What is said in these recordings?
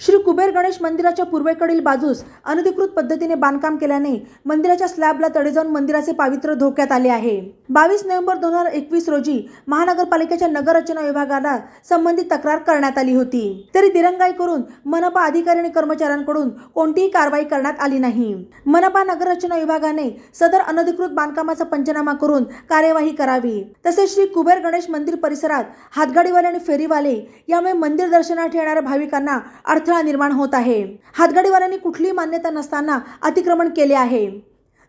श्री कुबेर गणेश मंदिराच्या पूर्वेकडील बाजूस अनधिकृत पद्धतीने बांधकाम केल्याने मंदिराच्या स्लॅबला तडे जाऊन मंदिराचे पावित्र्य धोक्यात आले आहे. बावीस नोव्हेंबर दोन हजार एकवीस रोजी महानगरपालिकेच्या नगररचना विभागाला संबंधित तक्रार करण्यात आली होती. तरी दिरंगाई करून मनपा अधिकारी आणि कर्मचाऱ्यांकडून कोणतीही कारवाई करण्यात आली नाही. मनपा नगररचना विभागाने सदर अनधिकृत बांधकामाचा पंचनामा करून कार्यवाही करावी. तसेच श्री कुबेर गणेश मंदिर परिसरात हातगाडीवाले आणि फेरीवाले यामुळे मंदिर दर्शनात येणाऱ्या भाविकांना अडथळा निर्माण होत आहे. हातगाडीवाल्यांनी कुठलीही मान्यता नसताना अतिक्रमण केले आहे.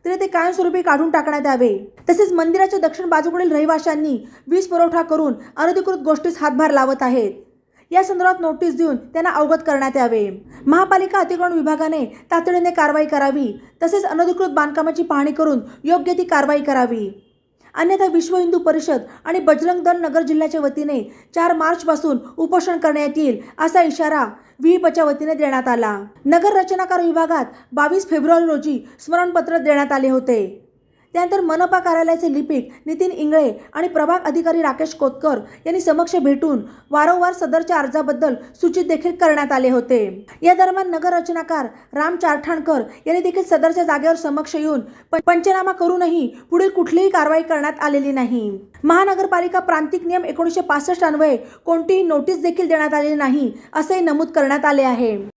तरी ते कायमस्वरूपी काढून टाकण्यात यावे. तसेच मंदिराच्या दक्षिण बाजूकडील रहिवाशांनी वीज पुरवठा करून अनधिकृत गोष्टीस हातभार लावत आहेत. या संदर्भात नोटीस देऊन त्यांना अवगत करण्यात यावे. महापालिका अतिक्रमण विभागाने तातडीने कारवाई करावी. तसेच अनधिकृत बांधकामाची पाहणी करून योग्य ती कारवाई करावी. अन्यथा विश्व हिंदू परिषद आणि बजरंग दल नगर जिल्ह्याच्या वतीने चार मार्चपासून उपोषण करण्यात येईल असा इशारा विहिपच्या वतीने देण्यात आला. नगर रचनाकार विभागात बावीस फेब्रुवारी रोजी स्मरणपत्र देण्यात आले होते. त्यानंतर मनपा कार्यालयाचे लिपिक नितीन इंगळे आणि प्रभाग अधिकारी राकेश कोतकर यांनी समक्ष भेटून वारंवार सदरच्या अर्जाबद्दल सूचित देखील करण्यात आले होते. या दरम्यान नगर रचनाकार राम चारठाणकर यांनी देखील सदरच्या जागेवर समक्ष येऊन प- पंचनामा करूनही पुढील कुठलीही कारवाई करण्यात आलेली नाही. महानगरपालिका प्रांतिक नियम एकोणीसशे पासष्ट अन्वये कोणतीही नोटीस देखील देण्यात आलेली नाही असेही नमूद करण्यात आले आहे.